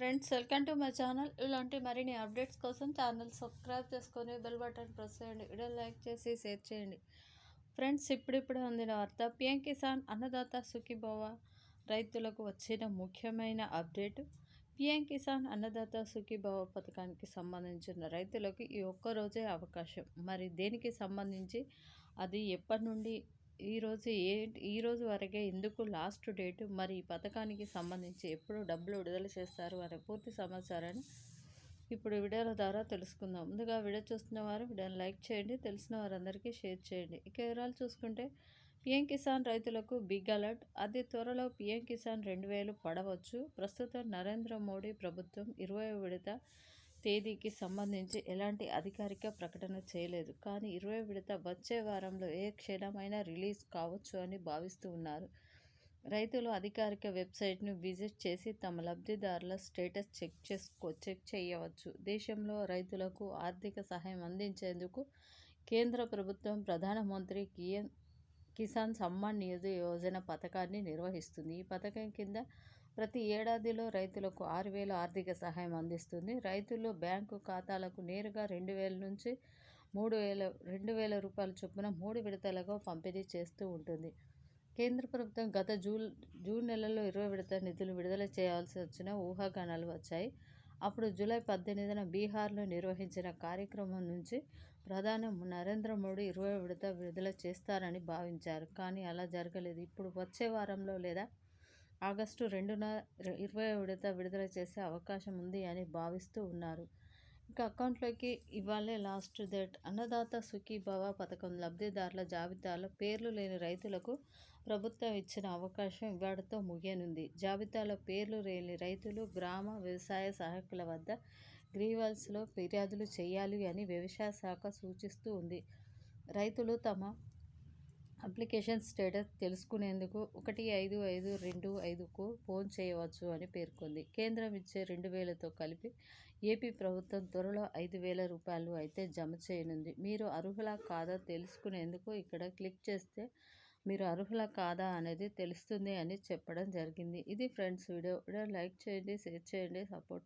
Friends welcome to my channel. ఇలాంటి మరిన్ని updates కోసం ఛానల్ సబ్స్క్రైబ్ చేసుకొని బెల్ బటన్ ప్రెస్ చేయండి. వీడియో లైక్ చేసి షేర్ చేయండి. ఫ్రెండ్స్ ఇప్పుడిప్పుడు అందిన వార్త. పిఎం కిసాన్ అన్నదాత సుఖీభవ రైతులకు వచ్చిన ముఖ్యమైన అప్డేట్. పిఎం కిసాన్ అన్నదాత సుఖీభవ పథకానికి సంబంధించిన రైతులకు ఈ ఒక్కరోజే అవకాశం. మరి దేనికి సంబంధించి? అది ఎప్పటి నుండి ఈరోజు ఏ ఈరోజు వరకే ఎందుకు లాస్ట్ డేట్? మరి ఈ పథకానికి సంబంధించి ఎప్పుడు డబ్బులు విడుదల చేస్తారు అనే పూర్తి సమాచారాన్ని ఇప్పుడు వీడియోల ద్వారా తెలుసుకుందాం. ముందుగా వీడియో చూస్తున్న వారు వీడియోని లైక్ చేయండి తెలిసిన వారందరికీ షేర్ చేయండి. ఇక వివరాలు చూసుకుంటే పిఎం కిసాన్ రైతులకు బిగ్ అలర్ట్. అతి త్వరలో పిఎం కిసాన్ రెండు వేలు పడవచ్చు. ప్రస్తుతం నరేంద్ర మోడీ ప్రభుత్వం ఇరవై విడత తేదీకి సంబంధించి ఎలాంటి అధికారిక ప్రకటన చేయలేదు. కానీ ఇరవై విడత వచ్చే వారంలో ఏ క్షణమైనా రిలీజ్ కావచ్చు అని భావిస్తూ ఉన్నారు. రైతులు అధికారిక వెబ్సైట్ను విజిట్ చేసి తమ లబ్ధిదారుల స్టేటస్ చెక్ చేసుకో చెక్ చేయవచ్చు. దేశంలో రైతులకు ఆర్థిక సహాయం అందించేందుకు కేంద్ర ప్రభుత్వం ప్రధానమంత్రి కియన్ కిసాన్ సమ్మాన్ నిధి యోజన పథకాన్ని నిర్వహిస్తుంది. ఈ పథకం కింద ప్రతి ఏడాదిలో రైతులకు ఆరు వేల ఆర్థిక సహాయం అందిస్తుంది. రైతులు బ్యాంకు ఖాతాలకు నేరుగా రెండు వేల నుంచి మూడు వేల రెండు వేల రూపాయల చొప్పున మూడు విడతలుగా పంపిణీ చేస్తూ ఉంటుంది. కేంద్ర ప్రభుత్వం గత జూన్ జూన్ నెలలో ఇరవై విడత నిధులు విడుదల చేయాల్సి వచ్చిన ఊహాగానాలు వచ్చాయి. అప్పుడు జూలై పద్దెనిమిదిన బీహార్లో నిర్వహించిన కార్యక్రమం నుంచి ప్రధాని నరేంద్ర మోడీ ఇరవై విడత విడుదల చేస్తారని భావించారు. కానీ అలా జరగలేదు. ఇప్పుడు వచ్చే వారంలో లేదా ఆగస్టు రెండున ఇరవై విడత విడుదల చేసే అవకాశం ఉంది అని భావిస్తూ ఉన్నారు. ఇంకా అకౌంట్లోకి ఇవ్వాలే లాస్ట్ డేట్ అన్నదాత సుఖీభవ పథకం లబ్ధిదారుల జాబితాలో పేర్లు లేని రైతులకు ప్రభుత్వం ఇచ్చిన అవకాశం ఇవాడితో ముగియనుంది. జాబితాలో పేర్లు లేని రైతులు గ్రామ వ్యవసాయ సహాయకుల వద్ద గ్రీవల్స్లో ఫిర్యాదులు చేయాలి అని వ్యవసాయ శాఖ సూచిస్తూ ఉంది. రైతులు తమ అప్లికేషన్ స్టేటస్ తెలుసుకునేందుకు ఒకటి ఐదు ఐదు రెండు ఐదుకు ఫోన్ చేయవచ్చు అని పేర్కొంది. కేంద్రం ఇచ్చే రెండు వేలతో కలిపి ఏపీ ప్రభుత్వం త్వరలో ఐదు వేల రూపాయలు అయితే జమ చేయనుంది. మీరు అర్హులా కాదా తెలుసుకునేందుకు ఇక్కడ క్లిక్ చేస్తే మీరు అర్హుల కాదా అనేది తెలుస్తుంది అని చెప్పడం జరిగింది. ఇది ఫ్రెండ్స్ వీడియో. వీడియో లైక్ చేయండి షేర్ చేయండి సపోర్ట్